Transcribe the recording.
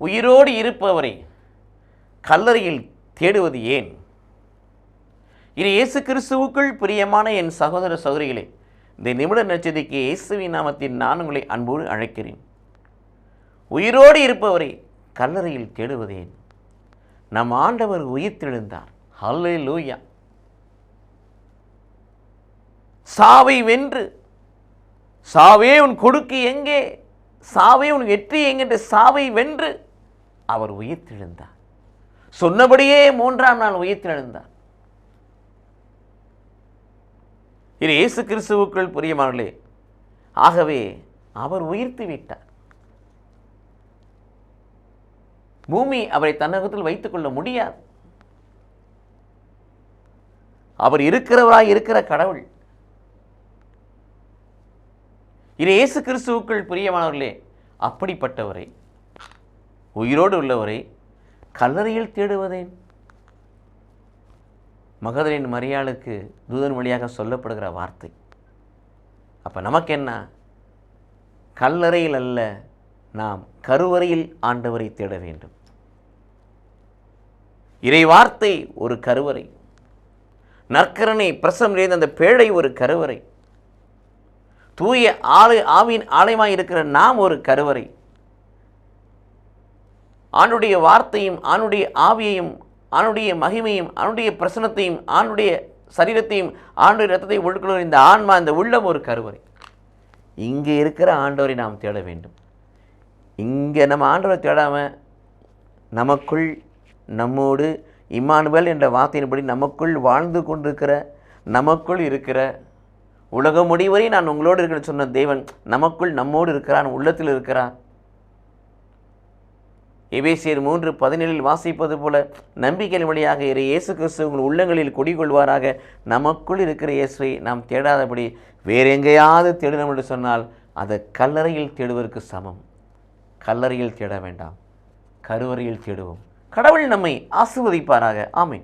உயிரோடு இருப்பவரை கல்லறையில் தேடுவது ஏன்? இது இயேசு கிறிஸ்துவுக்குள் பிரியமான என் சகோதர சகோதரிகளே இந்த நிமிட நட்சத்திரிக்கு இயேசுவின் நாமத்தில் நான் உங்களை அன்போடு அழைக்கிறேன். உயிரோடு இருப்பவரை கல்லறையில் தேடுவதேன் நம் ஆண்டவர் உயிர்த்தெழுந்தார். ஹல்லே லூயா சாவை வென்று சாவே உன் கொடுக்கு எங்கே? சாவே உன் வெற்றி என்கின்ற சாவை வென்று அவர் உயிர்த்தெழுந்தார். சொன்னபடியே மூன்றாம் நாள் உயிர்த்தெழுந்தார். இது இயேசு கிறிஸ்துவுக்குள் புரியமானே ஆகவே அவர் உயிர்த்து விட்டார். பூமி அவரை தன்னகத்தில் வைத்துக் கொள்ள முடியாது. அவர் இருக்கிறவராய் இருக்கிற கடவுள். இது இயேசு கிறிஸ்துவுக்குள் பிரியமானவர்களே அப்படிப்பட்டவரை உயிரோடு உள்ளவரை கல்லறையில் தேடுவதேன்? மகதரின் மரியாளுக்கு தூதன் வழியாக சொல்லப்படுகிற வார்த்தை. அப்போ நமக்கு என்ன கல்லறையில் அல்ல நாம் கருவறையில் ஆண்டவரை தேட வேண்டும். இறை வார்த்தை ஒரு கருவறை. நற்கரணை பிரசம் நிறைந்த அந்த பேழை ஒரு கருவறை. தூய ஆலை ஆவியின் ஆலயமாக இருக்கிற நாம் ஒரு கருவறை. ஆணுடைய வார்த்தையும் ஆணுடைய ஆவியையும் ஆணுடைய மகிமையும் ஆணுடைய பிரசனத்தையும் ஆணுடைய சரீரத்தையும் ஆண்டுடைய ரத்தத்தை ஒழுக்கணும் இந்த ஆன்மா இந்த உள்ளம் ஒரு கருவறை. இங்கே இருக்கிற ஆண்டவரை நாம் தேட வேண்டும். இங்கே நம்ம ஆண்டவரை தேடாமல் நமக்குள் நம்மோடு இம்மானுவல் என்ற வார்த்தையின்படி நமக்குள் வாழ்ந்து கொண்டிருக்கிற நமக்குள் இருக்கிற உலகம் முடிவரை நான் உங்களோடு இருக்கிறேன்னு சொன்ன தேவன் நமக்குள் நம்மோடு இருக்கிறான் உள்ளத்தில் இருக்கிறான். எபேசியர் மூன்று பதினேழில் வாசிப்பது போல நம்பிக்கையின் வழியாக இறை இயேசு கிறிஸ்து உங்கள் உள்ளங்களில் குடிகொள்வாராக. நமக்குள் இருக்கிற இயேசுவை நாம் தேடாதபடி வேறு எங்கேயாவது தேடணும் என்று சொன்னால் அதை கல்லறையில் தேடுவதற்கு சமம். கல்லறையில் தேட வேண்டாம். கருவறையில் தேடுவோம். கடவுள் நம்மை ஆசிர்வதிப்பாராக. ஆமை